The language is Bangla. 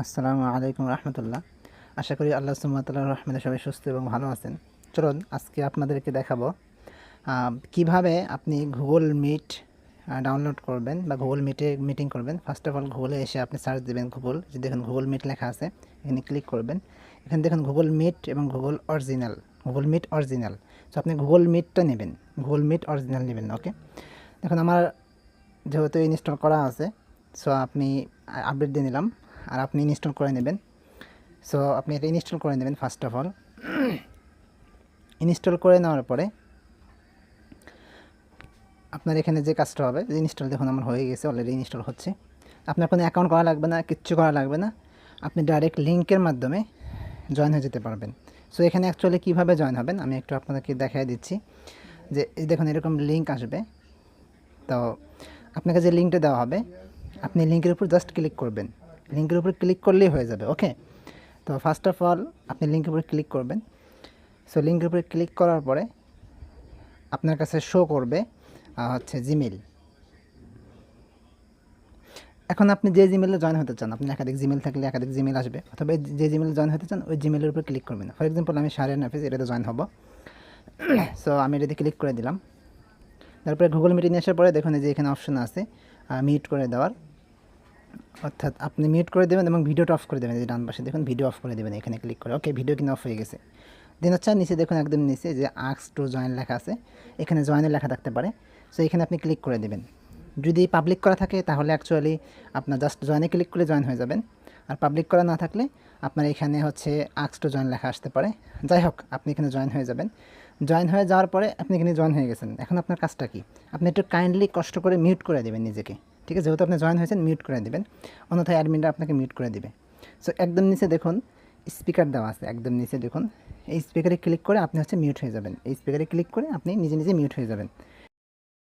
আসসালামু আলাইকুম রহমতুল্লাহ। আশা করি আল্লাহ সুমতাল্লাহ রহমতে সবাই সুস্থ এবং ভালো আছেন। চলুন আজকে আপনাদেরকে দেখাবো কীভাবে আপনি গুগল মিট ডাউনলোড করবেন বা গুগল মিটে মিটিং করবেন। ফার্স্ট অফ অল গুগলে এসে আপনি সার্চ দেবেন গুগল যে দেখুন গুগল মিট লেখা আছে, এখানে ক্লিক করবেন। এখানে দেখুন গুগল মিট এবং Google original Google Meet original so আপনি গুগল মিটটা নেবেন গুগল মিট অরিজিনাল নেবেন ওকে দেখুন আমার যেহেতু ইনস্টল করা আছে সো আপনি আপডেট দিয়ে নিলাম। আর আপনি ইনস্টল করে নেবেন। সো আপনি এটা ইনস্টল করে নেবেন ফার্স্ট অফ অল ইনস্টল করে নেওয়ার পরে আপনার এখানে যে কাজটা হবে ইনস্টল দেখুন আমার হয়ে গেছে অলরেডি ইনস্টল হচ্ছে। আপনার কোনো অ্যাকাউন্ট করা লাগবে না, কিচ্ছু করা লাগবে না। আপনি ডাইরেক্ট লিঙ্কের মাধ্যমে জয়েন হয়ে যেতে পারবেন। সো এখানে অ্যাকচুয়ালি কীভাবে জয়েন হবেন, আমি একটু আপনাদেরকে দেখাই দিচ্ছি। যে দেখুন এরকম লিঙ্ক আসবে। তো, আপনাকে যে লিঙ্কটা দেওয়া হবে, আপনি লিঙ্কের উপর জাস্ট ক্লিক করবেন। লিঙ্কের উপর ক্লিক করলেই হয়ে যাবে ওকে তো ফার্স্ট অফ অল আপনি লিঙ্কের উপরে ক্লিক করবেন। সো লিঙ্কের উপরে ক্লিক করার পরে আপনার কাছে শো করবে হচ্ছে জিমেল এখন আপনি যে জিমেলে জয়েন হতে চান, আপনি একাধিক জিমেল থাকলে একাধিক জিমেল আসবে, অথবা যে জিমেলে জয়েন হতে চান, ওই জিমেলের উপর ক্লিক করবেন ফর এক্সাম্পল আমি সারিয়ান অফিস এটাতে জয়েন হব। সো আমি এটাতে ক্লিক করে দিলাম। তারপরে গুগল মিটিং আসার পরে দেখুন যে এখানে অপশন আছে মিউট করে দেওয়ার। অর্থাৎ আপনি মিউট করে দেবেন এবং ভিডিওটা অফ করে দেবেন এই ডান পাশে। দেখুন ভিডিও অফ করে দেবেন এখানে ক্লিক করে। ওকে ভিডিও কিন্তু অফ হয়ে গেছে। দেন হচ্ছে নিচে দেখুন একদম নিচে যে আক্স টু জয়েন লেখা আছে। এখানে জয়েনের লেখা থাকতে পারে। সো এখানে আপনি ক্লিক করে দেবেন। যদি পাবলিক করা থাকে, তাহলে অ্যাকচুয়ালি আপনার জাস্ট জয়েনে ক্লিক করে জয়েন হয়ে যাবেন। আর পাবলিক করা না থাকলে আপনার এখানে হচ্ছে আক্স টু জয়েন লেখা আসতে পারে। যাই হোক, আপনি এখানে জয়েন হয়ে যাবেন। জয়েন হয়ে যাওয়ার পরে আপনি এখানে জয়েন হয়ে গেছেন। এখন আপনার কাজটা কি? আপনি একটু কাইন্ডলি কষ্ট করে মিউট করে দেবেন নিজেকে। ঠিক আছে? যেহেতু আপনি জয়েন হয়েছেন মিউট করে দেবেন। অন্যথায় অ্যাডমিনরা আপনাকে মিউট করে দেবে। সো একদম নিচে দেখুন স্পিকার দেওয়া আছে। একদম নিচে দেখুন, এই স্পিকারে ক্লিক করে আপনি হচ্ছে মিউট হয়ে যাবেন। এই স্পিকারে ক্লিক করে আপনি নিজে নিজে মিউট হয়ে যাবেন।